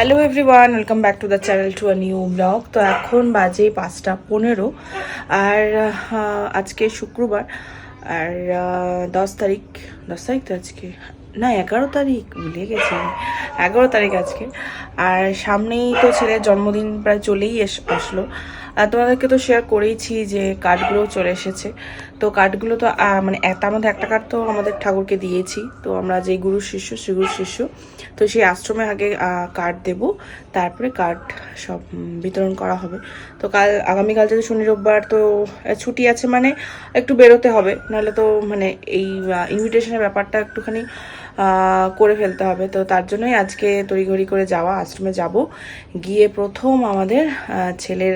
Hello everyone welcome back to the channel to a new blog তো এখন বাজে পাঁচটা পনেরো। আর আজকে শুক্রবার। আর দশ তারিখ দশ তারিখ তো আজকে। না, এগারো তারিখ, ভুলে গেছি এগারো তারিখ আজকে। আর সামনেই তো ছেলের জন্মদিন প্রায় চলেই এস, আসলো। তোমাদেরকে তো শেয়ার করেইছি যে কার্ডগুলো চলে এসেছে। তো কার্ডগুলো তো মানে তার মধ্যে একটা কার্ড তো আমাদের ঠাকুরকে দিয়েছি। তো আমরা যে গুরু শিষ্য শ্রী গুরু শিষ্য তো সেই আশ্রমে আগে কার্ড দেব। তারপরে কার্ড সব বিতরণ করা হবে। তো কাল, আগামীকাল যদি শনি রোববার, তো ছুটি আছে মানে একটু বেরোতে হবে। নাহলে তো মানে এই ইনভিটেশনের ব্যাপারটা একটুখানি করে ফেলতে হবে। তো তার জন্যই আজকে তড়িঘড়ি করে যাওয়া, আশ্রমে যাব। গিয়ে প্রথম আমাদের ছেলের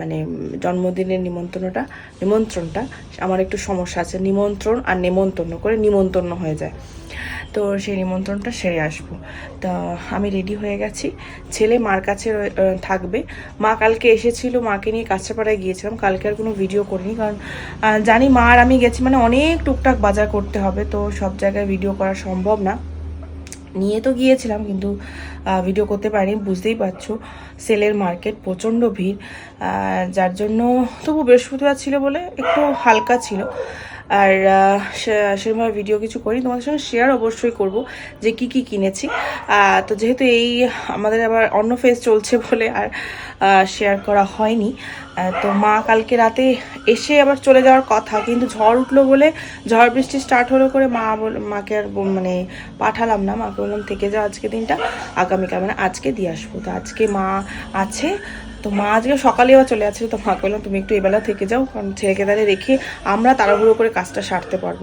মানে জন্মদিনের নিমন্ত্রণটা নিমন্ত্রণটা, আমার একটু সমস্যা আছে, নিমন্ত্রণ আর নেমন্তন্ন করে নিমন্ত্রণ হয়ে যায়। তো সেই নিমন্ত্রণটা সেরে আসব। তা আমি রেডি হয়ে গেছি। ছেলে মার কাছে থাকবে। মা কালকে এসেছিল, মাকে নিয়ে কাঁচরাপাড়ায় গিয়েছিলাম। কালকে আর কোনো ভিডিও করিনি। কারণ জানি মা আর আমি গেছি মানে অনেক টুকটাক বাজার করতে হবে। তো সব জায়গায় ভিডিও করা সম্ভব না। নিয়ে তো গিয়েছিলাম কিন্তু ভিডিও করতে পারিনি। বুঝতেই পারছ, সেলের মার্কেট, প্রচণ্ড ভিড়। যার জন্য তবু বৃহস্পতিবার ছিল বলে একটু হালকা ছিল। আর সেরকমভাবে ভিডিও কিছু করি তোমাদের সঙ্গে শেয়ার অবশ্যই করব যে কি কি কিনেছি। তো যেহেতু এই আমাদের আবার অন্য ফেস চলছে বলে আর শেয়ার করা হয়নি তো মা কালকে রাতে এসে আবার চলে যাওয়ার কথা। কিন্তু ঝড় উঠল বলে ঝড় বৃষ্টি স্টার্ট হলো করে মা মাকে আর মানে পাঠালাম না। মাকে বললাম, থেকে যাও আজকে দিনটা, আগামীকাল মানে আজকে দিয়ে আসব। তো আজকে মা আছে তো মা আজকে সকালে আবার চলে যাচ্ছিল তো মাকে বললাম তুমি একটু এবেলা থেকে যাও কারণ ছেলেকে তাহলে রেখে আমরা তাড়াহুড়ো করে কাজটা সারতে পারব।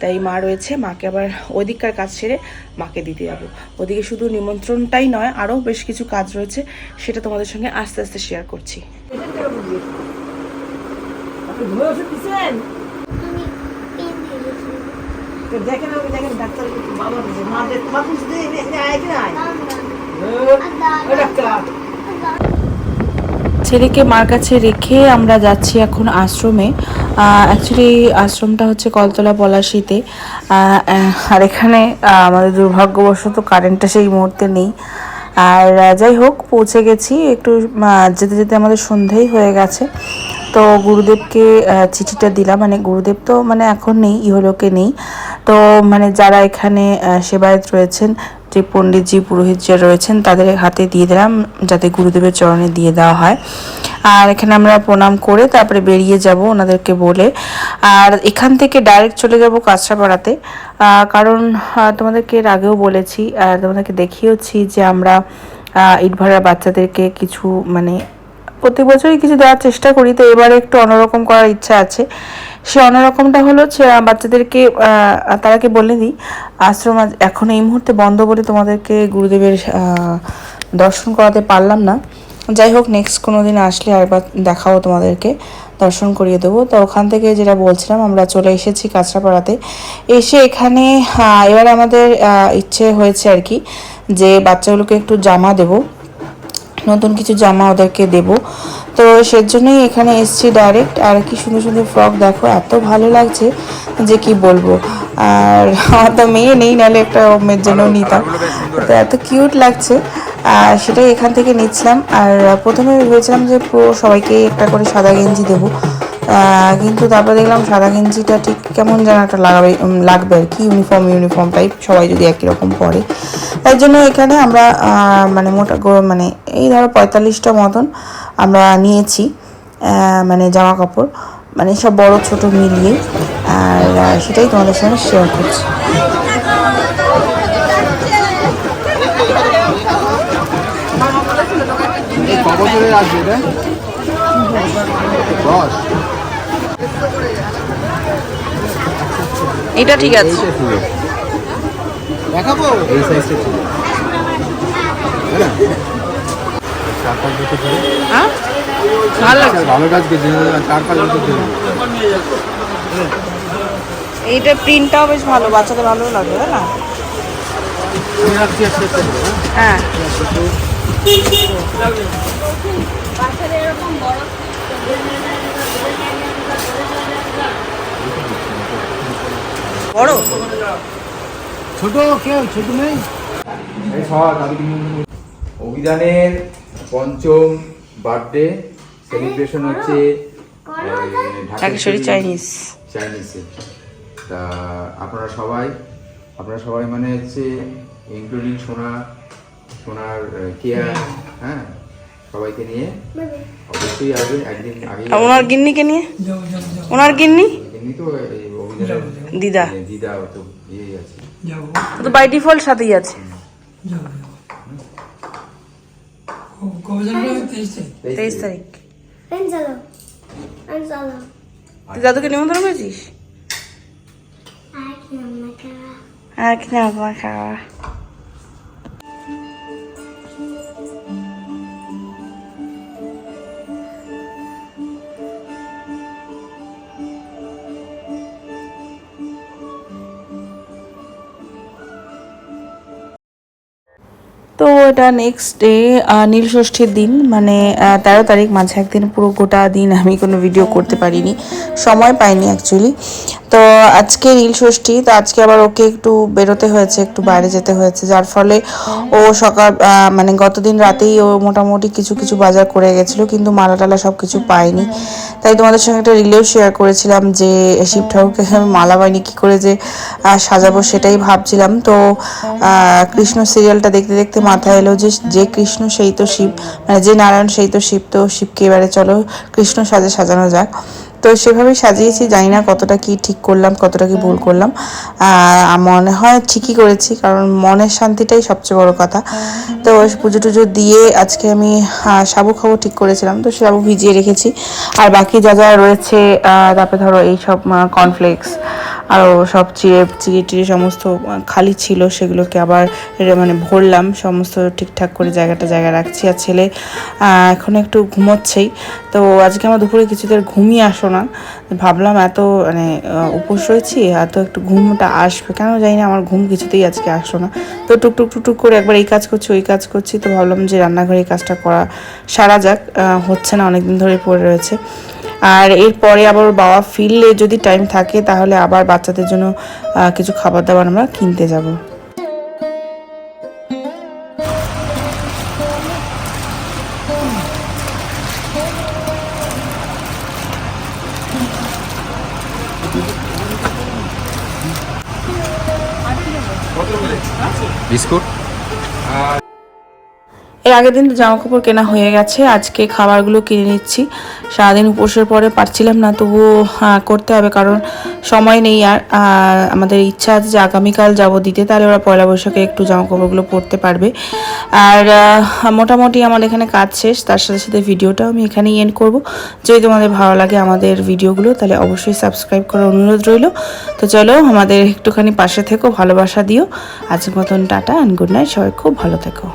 তাই মা রয়েছে মাকে আবার ওদিককার কাজ সেরে মাকে দিতে যাব। ওদিকে শুধু নিমন্ত্রণটাই নয় আরও বেশ কিছু কাজ রয়েছে সেটা তোমাদের সঙ্গে আস্তে আস্তে শেয়ার করছি। দেখেন আমি দেখেন ডাক্তার বাবা মা দেখ মা বুঝতে আয় কি ডাক্তার। ছেলেকে মার কাছে রেখে আমরা যাচ্ছি এখন আশ্রমে। অ্যাকচুয়ালি আশ্রমটা হচ্ছে কলতলা পলাশিতে। আর এখানে আমাদের দুর্ভাগ্যবশত কারেন্টটা সেই মুহূর্তে নেই। আর যাই হোক, পৌঁছে গেছি। একটু যেতে যেতে আমাদের সন্ধেই হয়ে গেছে। তো গুরুদেবকে চিঠিটা দিলাম। মানে গুরুদেব তো মানে এখন নেই, ইহলোকে নেই। তো মানে যারা এখানে সেবায়ত রয়েছেন যে পণ্ডিতজি পুরোহিত যে রয়েছেন তাদের হাতে দিয়ে দিলাম যাতে গুরুদেবের চরণে দিয়ে দেওয়া হয়। আর এখানে আমরা প্রণাম করে তারপরে বেরিয়ে যাব ওনাদেরকে বলে। আর এখান থেকে ডাইরেক্ট চলে যাব কাঁচরাপাড়াতে। কারণ তোমাদেরকে এর আগেও বলেছি আর তোমাদেরকে দেখিয়েওছি যে আমরা আহ, ইটভাড়া বাচ্চাদেরকে কিছু মানে প্রতি বছরই কিছু দেওয়ার চেষ্টা করি তো এবারে একটু অন্যরকম করার ইচ্ছা আছে। সে অন্যরকমটা হলো বাচ্চাদেরকে তারাকে বলে দিই আশ্রম এখন এই মুহূর্তে বন্ধ বলে তোমাদেরকে গুরুদেবের দর্শন করাতে পারলাম না। যাই হোক নেক্সট কোনো দিন আসলে আরেকবার দেখাবো তোমাদেরকে, দর্শন করিয়ে দেবো। তো ওখান থেকে যেটা বলছিলাম, আমরা চলে এসেছি কাঁচরাপাড়াতে। এসে এখানে এবারে আমাদের ইচ্ছে হয়েছে আর কি যে, বাচ্চাগুলোকে একটু জামা দেবো। নতুন কিছু জামা ওদেরকে দেব। তো সেজন্যই এখানে এসছি ডাইরেক্ট আর কি সুন্দর সুন্দর ফ্রক দেখো এত ভালো লাগছে যে কি বলব। আর আমার তো মেয়ে নেই নাহলে একটা মেয়ের জন্য নিতাম। তো এত কিউট লাগছে। আর সেটাই এখান থেকে নিচ্ছিলাম। আর প্রথমে ভেবেছিলাম যে পুরো সবাইকে একটা করে সাদা গেঞ্জি দেবো। কিন্তু তারপর দেখলাম সাদা গেঞ্জিটা ঠিক কেমন যেন একটা লাগাবে লাগবে আর কি। ইউনিফর্ম ইউনিফর্ম টাইপ সবাই যদি একই রকম পরে। তাই জন্য এখানে আমরা মানে মোটা মানে এই ধরো পঁয়তাল্লিশটা মতন আমরা নিয়েছি মানে জামা কাপড় মানে সব বড় ছোট মিলিয়ে আর সেটাই তোমাদের সঙ্গে শেয়ার করছি। এটা ঠিক আছে। দেখাবো? এই সাইজটা? চার পাঁচ বছর ধরে হ্যাঁ? ভালো লাগছে। ভালো কাজ করছে চার পাঁচ বছর ধরে এইটার প্রিন্টটাও বেশ ভালো বাচ্চাদের ভালো লাগবে তাই না? হ্যাঁ? হ্যাঁ। বড়? ছোট কেউ ছোট নেই অভিধানের পঞ্চম বার্থডে সেলিব্রেশন হচ্ছে ঢাকেশ্বরী চাইনিজ। চাইনিজে। তা আপনারা সবাই আপনারা সবাই মানে হচ্ছে ইনক্লুডিং সোনা সোনার কেয়ার হ্যাঁ। সবাইকে নিয়ে অবশ্যই আসবেন একদিন আগে ওনার গিন্নিকে নিয়ে? ওনার গিন্নি? এমনি তো দিদা। দিদা তো ইয়েই আছে। তো বাই ডিফল্ট সাথেই আছে যাব যাব ক- কবে জানব তেইশ তারিখ. তুই দাদুকে নিমন্ত্রণ করেছিস? I can make a আর কি না খাওয়া। তো এটা নেক্সট ডে নীল ষষ্ঠীর দিন মানে তেরো তারিখ মাঝে একদিন পুরো গোটা দিন আমি কোনো ভিডিও করতে পারিনি। সময় পাইনি অ্যাকচুয়ালি তো আজকে নীল ষষ্ঠী, তো আজকে আবার ওকে একটু বেরোতে হয়েছে, একটু বাইরে যেতে হয়েছে, যার ফলে ও সকাল মানে গতদিন রাতেই ও মোটামুটি কিছু কিছু বাজার করে গেছিল, কিন্তু মালা টালা সব কিছু পাইনি তাই তোমাদের সঙ্গে একটা রিলেও শেয়ার করেছিলাম যে শিব ঠাকুরকে আমি মালা পাইনি কী করে যে সাজাবো সেটাই ভাবছিলাম। তো কৃষ্ণ সিরিয়ালটা দেখতে দেখতে মাথায় এলো যে যে কৃষ্ণ সেই তো শিব মানে যে নারায়ণ সেই তো শিব, তো শিবকে এবারে চলো কৃষ্ণ সাজে সাজানো যাক। তো সেভাবেই সাজিয়েছি, জানি না কতটা কি ঠিক করলাম, কতটা কি ভুল করলাম। মনে হয় ঠিকই করেছি, কারণ মনের শান্তিটাই সবচেয়ে বড় কথা। তো পুজো টুজো দিয়ে আজকে আমি সাবু খাব ঠিক করেছিলাম, তো সাবু ভিজিয়ে রেখেছি। আর বাকি যা যা রয়েছে তারপরে ধরো এই সব কর্নফ্লেক্স আরও সব চিড়ে চিড়ে টিড়ে সমস্ত খালি ছিল, সেগুলোকে আবার মানে ভরলাম, সমস্ত ঠিকঠাক করে জায়গাটা জায়গা রাখছি। আর ছেলে এখন একটু ঘুমোচ্ছেই, তো আজকে আমার দুপুরে কিছুদের ঘুমিয়ে আসো না। ভাবলাম এত মানে উপোস রয়েছি, এত একটু ঘুমটা আসবে। কেন জানি না আমার ঘুম কিছুতেই আজকে আসলো না। তো টুকটুক টুকটুক করে একবার এই কাজ করছি, ওই কাজ করছি। তো ভাবলাম যে রান্নাঘরে এই কাজটা করা সারা যাক হচ্ছে না, অনেকদিন ধরে পড়ে রয়েছে। আর এরপরে আবার বাবা ফিরলে যদি টাইম থাকে, তাহলে আবার বাচ্চাদের জন্য কিছু খাবার দাবার আমরা কিনতে যাব। বিস্কুট এর আগের দিন তো জামা কাপড় কেনা হয়ে গেছে, আজকে খাবারগুলো কিনে নিচ্ছি। সারাদিন উপোসের পরে পারছিলাম না, তবুও করতে হবে কারণ সময় নেই আর আমাদের ইচ্ছা আছে যে আগামীকাল যাব দিতে, তাহলে ওরা পয়লা বৈশাখে একটু জামা কাপড়গুলো পরতে পারবে। আর মোটামুটি আমার এখানে কাজ শেষ, তার সাথে সাথে ভিডিওটাও আমি এখানেই এন্ড করব। যদি তোমাদের ভালো লাগে আমাদের ভিডিওগুলো, তাহলে অবশ্যই সাবস্ক্রাইব করার অনুরোধ রইল। তো চলো আমাদের একটুখানি পাশে থেকো, ভালোবাসা দিও। আজকের মতন টাটা অ্যান্ড গুড নাইট সবাই খুব ভালো থেকো।